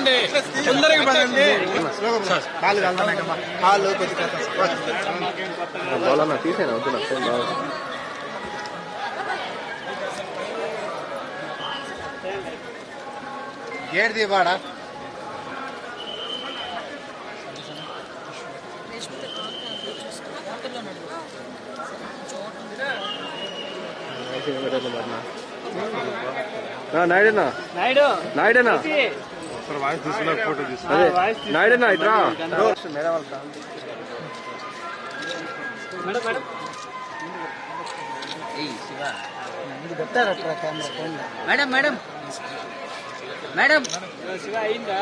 పదండి. తొందరగా పదండి. కాలు కలుగుతున్నాయి కాళ్ళు కొద్దిగా తీసేనా వద్దు గేట్ తీవాడా నాయుడేనా? నాయుడు. నాయుడేనా? వాయిస్ తీసుకున్నా ఫోటో తీసుకున్నా. అదే నాయుడేనా ఇట్రా? Madam madam. Madam madam. Madam. Shiva అయిందా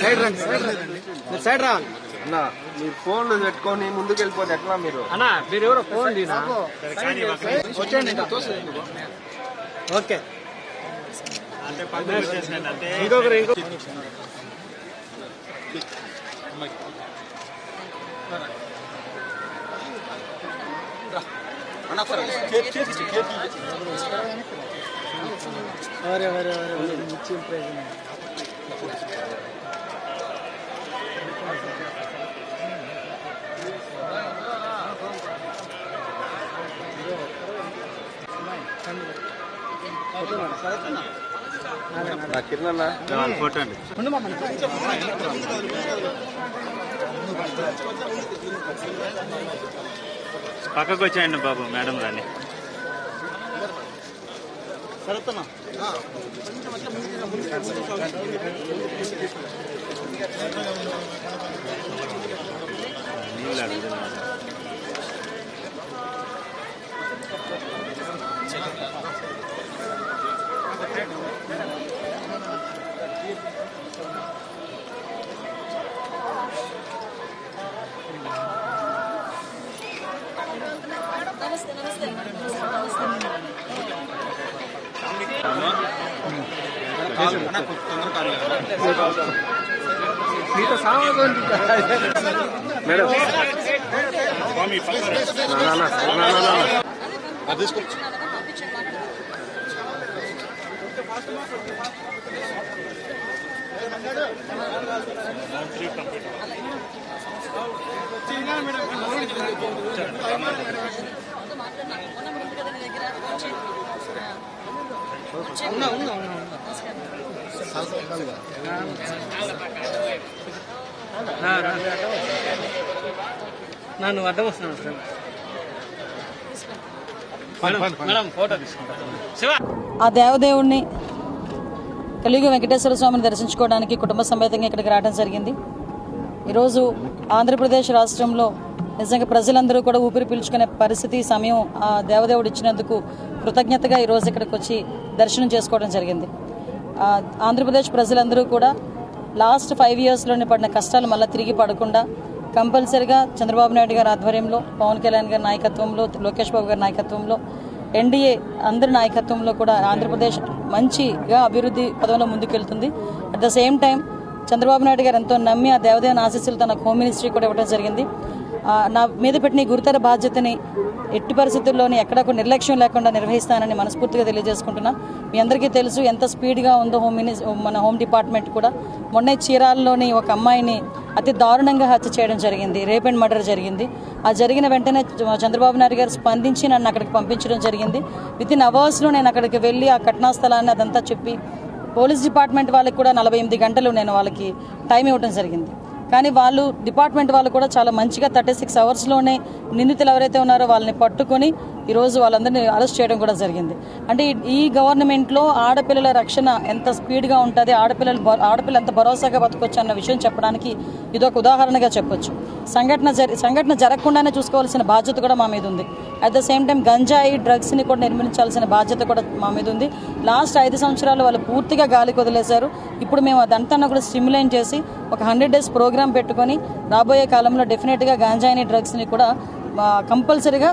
సైడ్ రండి సైడ్ రండి. మీరు సైడ్ రావాలి. అన్నా మీరు ఫోన్లు పెట్టుకొని ముందుకు వెళ్ళిపోతే ఎట్లా మీరు? అన్నా మీరు ఎవరో ఫోన్ ఓకే ఇంకొకరు ఇంకో వరే వరే వరే ఇచ్చి ప్రయోజనం ఫోటో అండి పక్కకు వచ్చాయండి బాబు మేడం రాని నీళ్ళు అడుగుతున్నా మీతో సామాన్ మేడం నా. అదే పంపించాను ఉన్నా ఉన్నా ఉన్నా నన్ను అడ్డం వస్తున్నాను సార్ మేడం ఫోటో ఆ దేవదేవుణ్ణి కలియుగ వెంకటేశ్వర స్వామిని దర్శించుకోవడానికి కుటుంబ సమేతంగా ఇక్కడికి రావడం జరిగింది. ఈరోజు ఆంధ్రప్రదేశ్ రాష్ట్రంలో నిజంగా ప్రజలందరూ కూడా ఊపిరి పీల్చుకునే పరిస్థితి సమయం ఆ దేవదేవుడు ఇచ్చినందుకు కృతజ్ఞతగా ఈరోజు ఇక్కడికి వచ్చి దర్శనం చేసుకోవడం జరిగింది. ఆంధ్రప్రదేశ్ ప్రజలందరూ కూడా లాస్ట్ ఫైవ్ ఇయర్స్లోనే పడిన కష్టాలు మళ్ళీ తిరిగి పడకుండా కంపల్సరిగా చంద్రబాబు నాయుడు గారి ఆధ్వర్యంలో పవన్ కళ్యాణ్ గారి నాయకత్వంలో లోకేష్ బాబు గారి నాయకత్వంలో ఎన్డీఏ అందరి నాయకత్వంలో కూడా ఆంధ్రప్రదేశ్ మంచిగా అభివృద్ధి పదంలో ముందుకెళ్తుంది. At the same time Chandrababu Naidu garu ఎంతో నమ్మి ఆ దేవదేవన ఆశీస్సులు తన హోమ్ మినిస్ట్రీ కూడా ఇవ్వడం జరిగింది. నా మీద పెట్టిన ఈ గురుతర బాధ్యతని ఎట్టి పరిస్థితుల్లోని ఎక్కడ నిర్లక్ష్యం లేకుండా నిర్వహిస్తానని మనస్ఫూర్తిగా తెలియజేసుకుంటున్నా. మీ అందరికీ తెలుసు ఎంత స్పీడ్గా ఉందో హోమ్ మినిస్ మన హోమ్ డిపార్ట్మెంట్ కూడా. మొన్నే చీరాల్లోని ఒక అమ్మాయిని అతి దారుణంగా హత్య చేయడం జరిగింది. రేప్ అండ్ మర్డర్ జరిగింది. ఆ జరిగిన వెంటనే చ- చంద్రబాబు నాయుడు గారు స్పందించి నన్ను అక్కడికి పంపించడం జరిగింది. విత్ ఇన్ అవర్స్లో నేను అక్కడికి వెళ్ళి ఆ ఘటనా స్థలాన్ని అదంతా చెప్పి పోలీస్ డిపార్ట్మెంట్ వాళ్ళకి కూడా నలభై ఎనిమిది గంటలు నేను వాళ్ళకి టైం ఇవ్వడం జరిగింది. కానీ వాళ్ళు డిపార్ట్మెంట్ వాళ్ళు కూడా చాలా మంచిగా థర్టీ సిక్స్ అవర్స్లోనే నిందితులు ఎవరైతే ఉన్నారో వాళ్ళని పట్టుకొని ఈరోజు వాళ్ళందరినీ అరెస్ట్ చేయడం కూడా జరిగింది. అంటే ఈ- గవర్నమెంట్లో ఆడపిల్లల రక్షణ ఎంత స్పీడ్గా ఉంటుంది ఆడపిల్లలు ఆడపిల్లలు ఆడపిల్ల ఎంత భరోసాగా బతకొచ్చు అన్న విషయం చెప్పడానికి ఇదొక ఉదాహరణగా చెప్పొచ్చు. సంఘటన జరి సంఘటన జరగకుండానే చూసుకోవాల్సిన బాధ్యత కూడా మా మీద ఉంది. అట్ ద సేమ్ టైం గంజాయి డ్రగ్స్ని కూడా నిర్మించాల్సిన బాధ్యత కూడా మా మీద ఉంది. లాస్ట్ ఐదు సంవత్సరాలు వాళ్ళు పూర్తిగా గాలికి వదిలేశారు. ఇప్పుడు మేము అదంతా కూడా స్టిమ్యులేట్ చేసి ఒక హండ్రెడ్ డేస్ ప్రోగ్రామ్ పెట్టుకొని రాబోయే కాలంలో డెఫినెట్గా గాంజాయిని డ్రగ్స్ని కూడా కంపల్సరీగా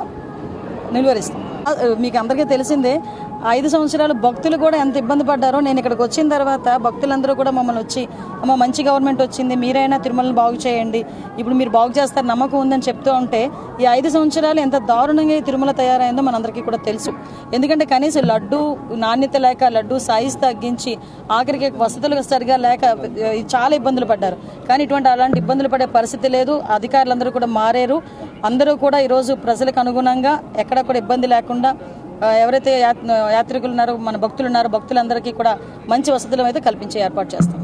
నిలువరిస్తాం. మీకు అందరికీ తెలిసిందే ఐదు సంవత్సరాలు భక్తులు కూడా ఎంత ఇబ్బంది పడ్డారో నేను ఇక్కడికి వచ్చిన తర్వాత భక్తులందరూ కూడా మమ్మల్ని వచ్చి అమ్మ మంచి గవర్నమెంట్ వచ్చింది మీరైనా తిరుమలని బాగు చేయండి. ఇప్పుడు మీరు బాగు చేస్తారు నమ్మకం ఉందని చెప్తూ ఉంటే ఈ ఐదు సంవత్సరాలు ఎంత దారుణంగా ఈ తిరుమల తయారైందో మనందరికీ కూడా తెలుసు. ఎందుకంటే కనీసం లడ్డు నాణ్యత లేక లడ్డు సైజ్ తగ్గించి ఆఖరికి వసతులు సరిగా లేక చాలా ఇబ్బందులు పడ్డారు. కానీ ఇటువంటి అలాంటి ఇబ్బందులు పడే పరిస్థితి లేదు. అధికారులందరూ కూడా మారారు. అందరూ కూడా ఈరోజు ప్రజలకు అనుగుణంగా ఎక్కడ కూడా ఇబ్బంది లేకుండా ఎవరైతే యాత్రికులు ఉన్నారో మన భక్తులు ఉన్నారో భక్తులందరికీ కూడా మంచి వసతులు అయితే కల్పించే ఏర్పాటు చేస్తాం.